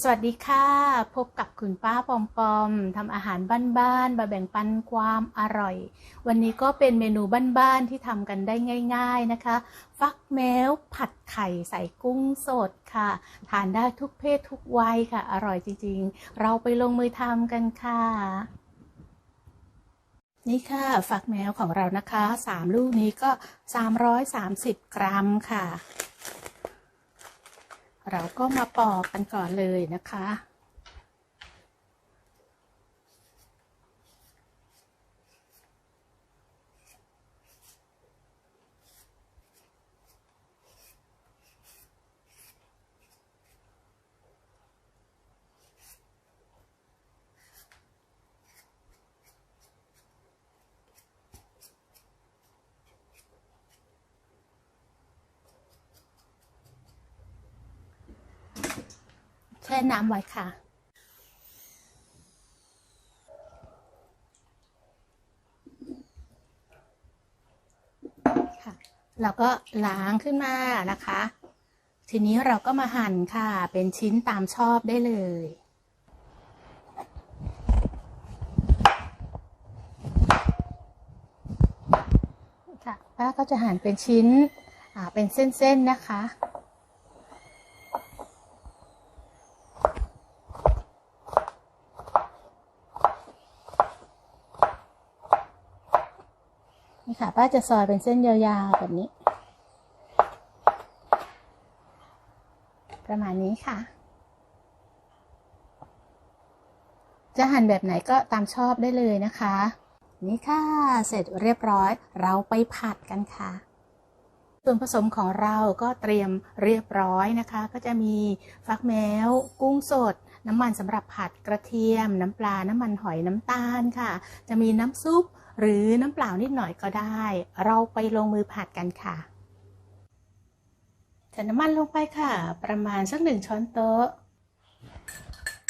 สวัสดีค่ะ พบกับคุณป้าปอมปอมทำอาหารบ้านๆมาแบ่งปันความอร่อย วันนี้ก็เป็นเมนูบ้านๆที่ทำกันได้ง่าย ๆนะคะ ฟักแมวผัดไข่ใส่กุ้งสดค่ะ ทานได้ทุกเพศทุกวัยค่ะ อร่อยจริงๆ เราไปลงมือทำกันค่ะ นี่ค่ะ ฟักแมวของเรานะคะ 3 ลูกนี้ก็ 330 กรัมค่ะ เราก็มาปอกกันก่อนเลยนะคะ แช่น้ำไว้ค่ะ ค่ะแล้วก็ล้างขึ้นมานะคะ ทีนี้เราก็มาหั่นค่ะ เป็นชิ้นตามชอบได้เลยค่ะป้าก็จะหั่นเป็นชิ้นอ่าเป็นเส้นๆนะคะ นี่ค่ะ ป้าจะซอยเป็นเส้นยาวๆแบบนี้ ประมาณนี้ค่ะ จะหั่นแบบไหนก็ตามชอบได้เลยนะคะ นี่ค่ะ เสร็จเรียบร้อย เราไปผัดกันค่ะส่วนผสมของเราก็เตรียมเรียบร้อยนะคะ ก็จะมีฟักแมว กุ้งสด น้ำมันสำหรับผัดกระเทียม น้ำปลา น้ำมันหอยน้ำตาลค่ะ จะมีน้ำซุปหรือน้ำเปล่านิดหน่อยก็ได้ เราไปลงมือผัดกันค่ะใส่น้ำมันลงไปค่ะ ประมาณสักหนึ่งช้อนโต๊ะ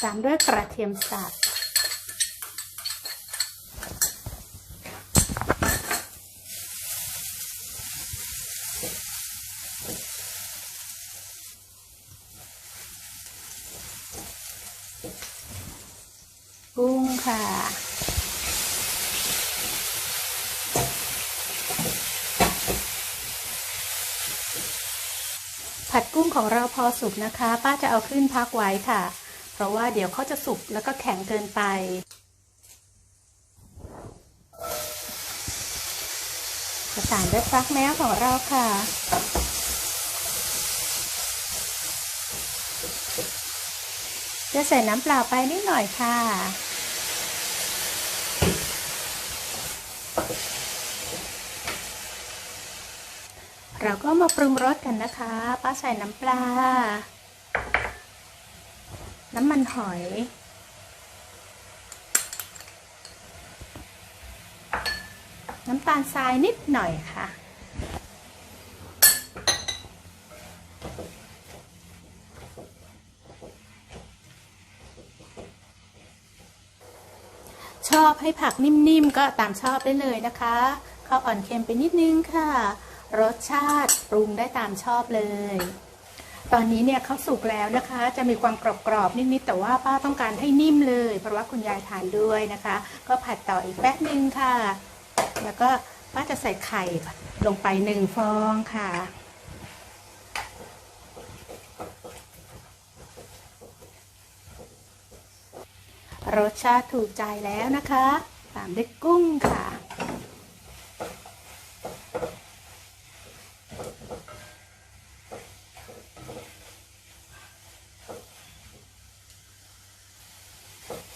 ตามด้วยกระเทียมสับ กุ้งค่ะ ผัดกุ้งของเราพอสุกนะคะ ป้าจะเอาขึ้นพักไว้ค่ะ เพราะว่าเดี๋ยวเขาจะสุกแล้วก็แข็งเกินไปจะตามด้วยฟักแมวของเราค่ะ จะใส่น้ำเปล่าไปนิดหน่อยค่ะ เราก็มาปรุงรสกันนะคะป้าใส่น้ำปลา น้ำมันหอยน้ำตาลทรายนิดหน่อยค่ะ อบให้ผักนิ่มๆ ก็ตามชอบได้เลยนะคะข้าวอ่อนเค็มไปนิดนึงค่ะ รสชาติปรุงได้ตามชอบเลย ตอนนี้เนี่ยเขาสุกแล้วนะคะ จะมีความกรอบๆนิดๆแต่ว่าป้าต้องการให้นิ่มเลย เพราะว่าคุณยายทานด้วยนะคะ ก็ผัดต่ออีกแป๊บนึงค่ะ แล้วก็ป้าจะใส่ไข่ลงไปหนึ่งฟองค่ะ รสชาติถูกใจแล้วนะคะ ตามด้วยกุ้งค่ะ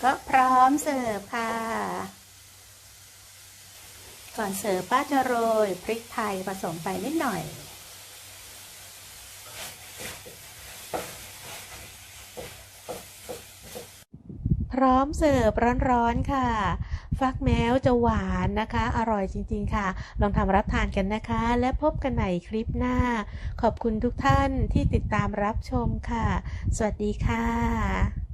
ก็พร้อมเสิร์ฟค่ะ ก่อนเสิร์ฟป้าจะโรยพริกไทยผสมไปนิดหน่อย ร้อมเสิร์ฟร้อนๆค่ะ ฟักแมวจะหวานนะคะ อร่อยจริงๆค่ะ ลองทำรับทานกันนะคะ และพบกันใหม่คลิปหน้า ขอบคุณทุกท่านที่ติดตามรับชมค่ะ สวัสดีค่ะ